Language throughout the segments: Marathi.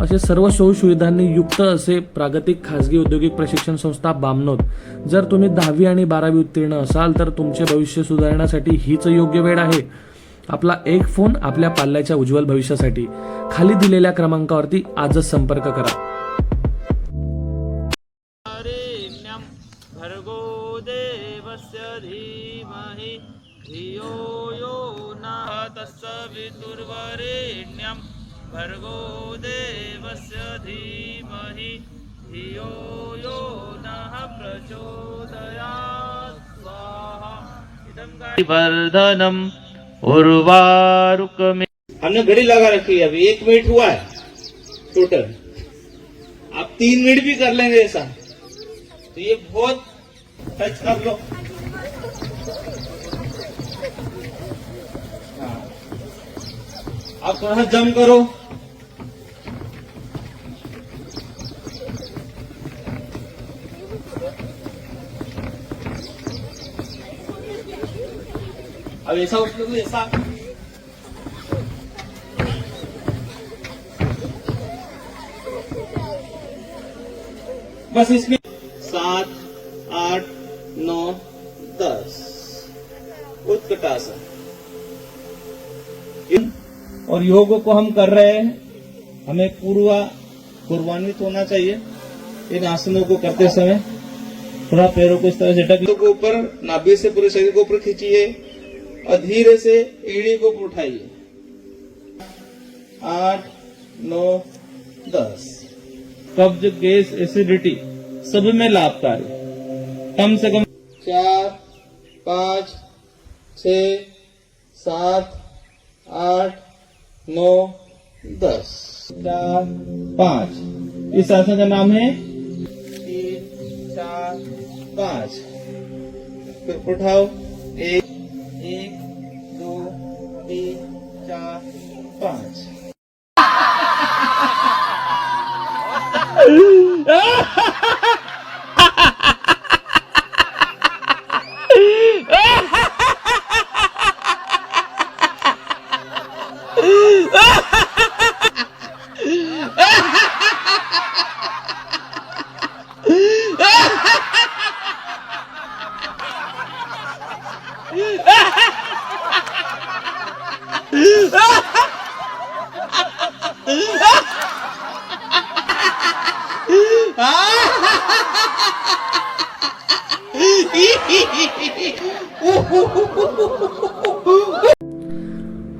असे सर्व सोयीसुविधांनी युक्त असे प्रागतिक खाजगी औद्योगिक प्रशिक्षण संस्था बामनोद. जर तुम्ही दहावी आणि बारावी उत्तीर्ण असाल तर तुमचे भविष्य सुधारण्यासाठी हीच योग्य वेळ आहे. आपला एक फोन आपल्या पाल्याच्या उज्ज्वल भविष्यासाठी. खाली दिलेल्या क्रमांकावरती आजच संपर्क करा. देवस्य धियो यो न तस्य विदुर्वरेण्यम् भर्गो देवस्य धीमहि धियो यो नः प्रचोदयात्। स्वाहा। इदं वर्धनम् उर्वारुकमे हमने घड़ी लगा रखी है अभी एक मिनट हुआ है। टोटल। आप तीन मिनट भी कर लेंगे ऐसा। तो ये बहुत टच कर लो। आप थोड़ा सा जम करो। अब ऐसा उठ लो ऐसा। बस इसमें सात, आठ, नौ, दस। उत्कटासन और योग को हम कर रहे हैं हमें पूर्वा गौरवान्वित होना चाहिए इन आसनों को करते समय। थोड़ा पैरों को इस तरह से ढक। को ऊपर नाभि से पूरे शरीर को ऊपर खींचिए और धीरे से एड़ी को उठाइए। आठ नौ दस। कब्ज गैस एसिडिटी सब में लाभकारी। कम से कम चार पाँच छ सात आठ नौ दस चार पाँच। इस आसन का नाम है? तीन चार पाँच। फिर उठाओ। एक एक アハハハ!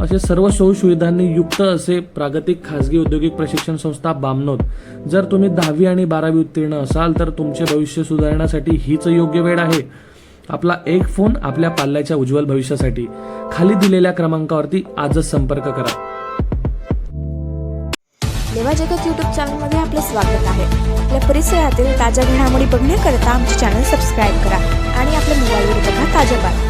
असे सर्व सोयीसुविधांनी युक्त असे प्रागतिक खाजगी औद्योगिक प्रशिक्षण संस्था बामनोद. जर तुम्ही दहावी आणि बारावी उत्तीर्ण असाल तर तुमचे भविष्य सुधारण्यासाठी हीच योग्य वेळ आहे. आपला एक फोन आपल्या पाल्याच्या उज्ज्वल भविष्यासाठी. खाली दिलेल्या क्रमांकावरती आजच संपर्क करा. लेवा जगत यूट्यूब चॅनलमध्ये आपलं स्वागत आहे. आपल्या परिसरातील ताज्या घडामोडी बघण्याकरता आमचे चॅनल सबस्क्राईब करा आणि आपल्या मोबाईलवर बघा ताज्या बातम्या.